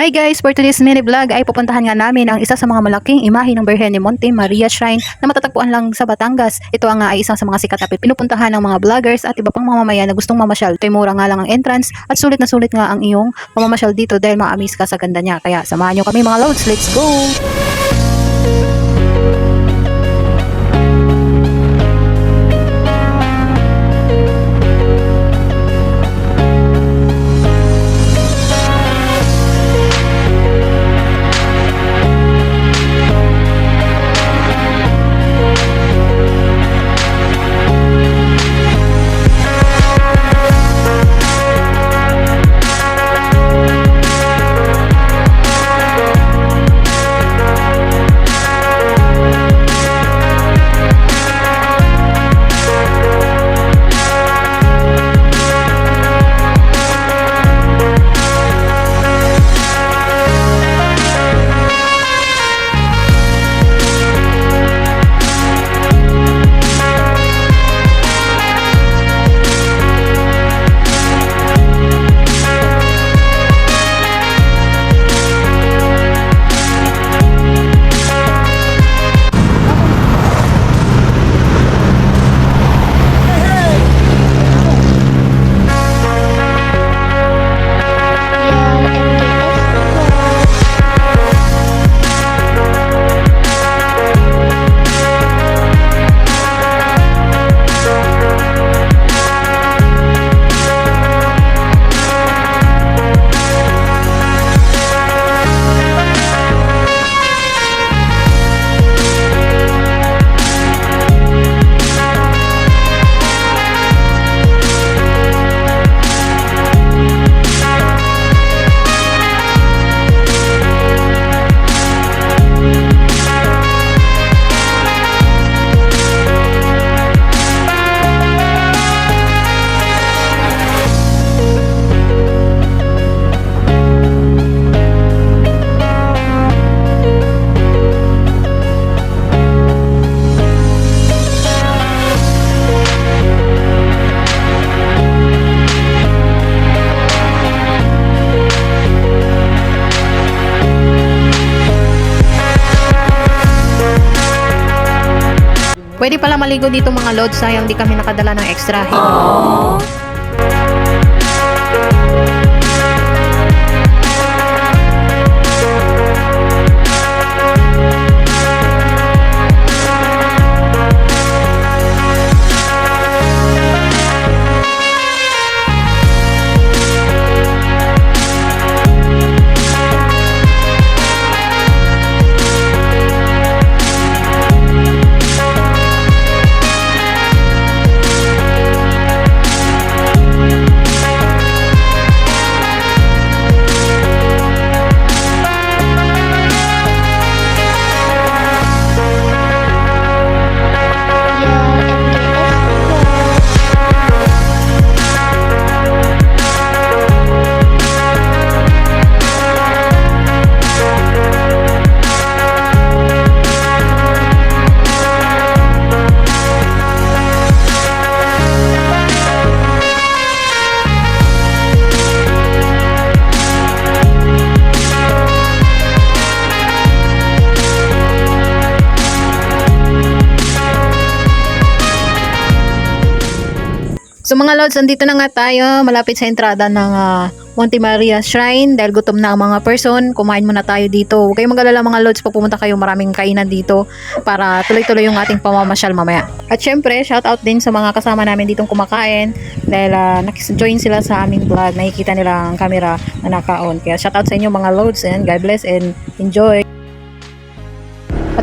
Hi guys! For today's mini vlog ay pupuntahan nga namin ang isa sa mga malaking imahe ng Birhen ni Monte Maria Shrine na matatagpuan lang sa Batangas. Ito nga ay isang sa mga sikat na pinupuntahan ng mga vloggers at iba pang mamamayan na gustong mamasyal. Ito'y mura nga lang ang entrance at sulit na sulit nga ang iyong pamamasyal dito dahil ma-amaze ka sa ganda niya. Kaya samahan nyo kami mga loads. Let's go! Pwede pala maligo dito mga loads. Sayang di kami nakadala ng extra. So mga lods, andito na nga tayo malapit sa entrada ng ah, Monte Maria Shrine dahil gutom na ang mga person. Kumain muna tayo dito. Huwag kayong mag-alala mga lods pag pumunta kayo maraming kainan dito para tuloy-tuloy yung ating pamamasyal mamaya. At syempre, shout out din sa mga kasama namin ditong kumakain dahil uh, nakis-join sila sa aming vlog. Nakikita nila ang camera na naka-on. Kaya shout out sa inyo mga lods and God bless and enjoy.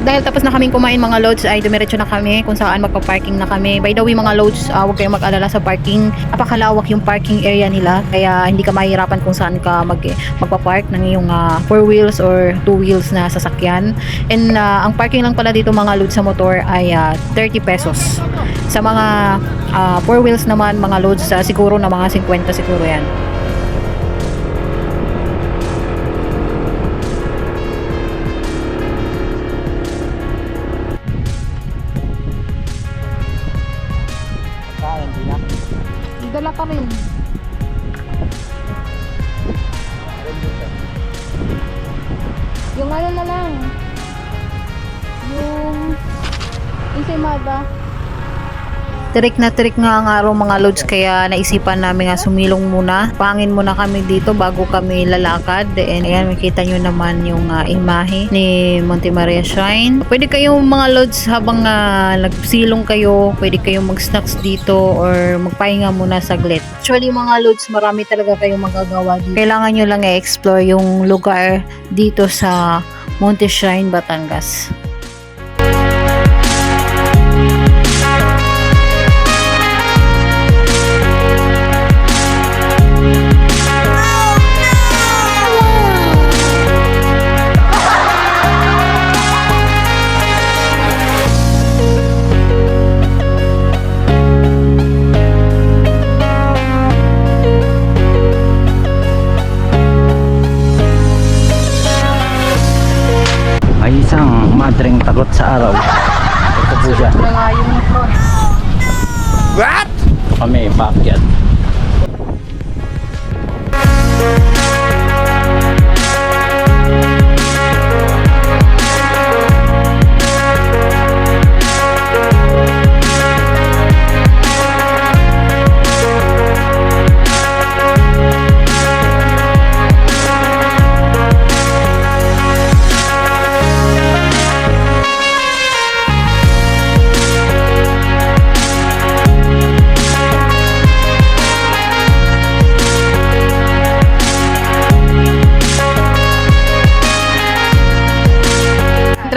Dahil tapos na kaming kumain mga loads ay dumiretso na kami kung saan magpa-parking na kami. By the way mga loads, uh, huwag kayong mag-alala sa parking. Napakalawak yung parking area nila kaya hindi ka mahihirapan kung saan ka mag magpa-park ng iyong uh, four wheels or two wheels na sasakyan. And uh, ang parking lang pala dito mga loads sa motor ay uh, 30 pesos. Sa mga uh, four wheels naman mga loads uh, siguro na mga 50 siguro yan. Tirik na tirik nga ang araw mga lods kaya naisipan namin nga sumilong muna. Pangin muna kami dito bago kami lalakad. And ayan, makita nyo naman yung ah, imahe ni Monte Maria Shrine. Pwede kayong mga lods habang ah, nagsilong kayo, pwede kayong mag-snacks dito or magpahinga muna saglit. Actually mga lods, marami talaga kayong magagawa dito. Kailangan nyo lang i-explore yung lugar dito sa Monte Shrine, Batangas. Takot sa araw. Ito po siya. What? Kami, paakyat.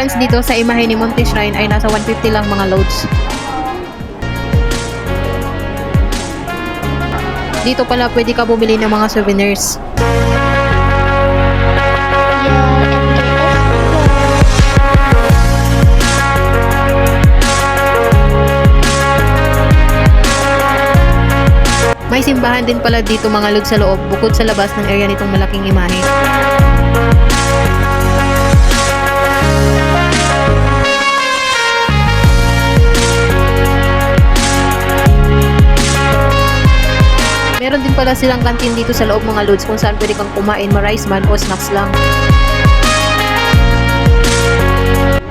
Entrance dito sa imahe ni Monte Shrine ay nasa 150 lang mga loads. Dito pala pwede ka bumili ng mga souvenirs. May simbahan din pala dito mga lods sa loob bukod sa labas ng area nitong malaking imahe. Meron pala silang kantin dito sa loob mga loads kung saan pwede kang kumain, ma-rice man o snacks lang.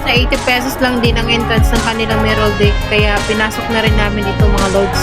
Sa 80 pesos lang din ang entrance ng kanilang Merrill Deck kaya pinasok na rin namin ito mga loads.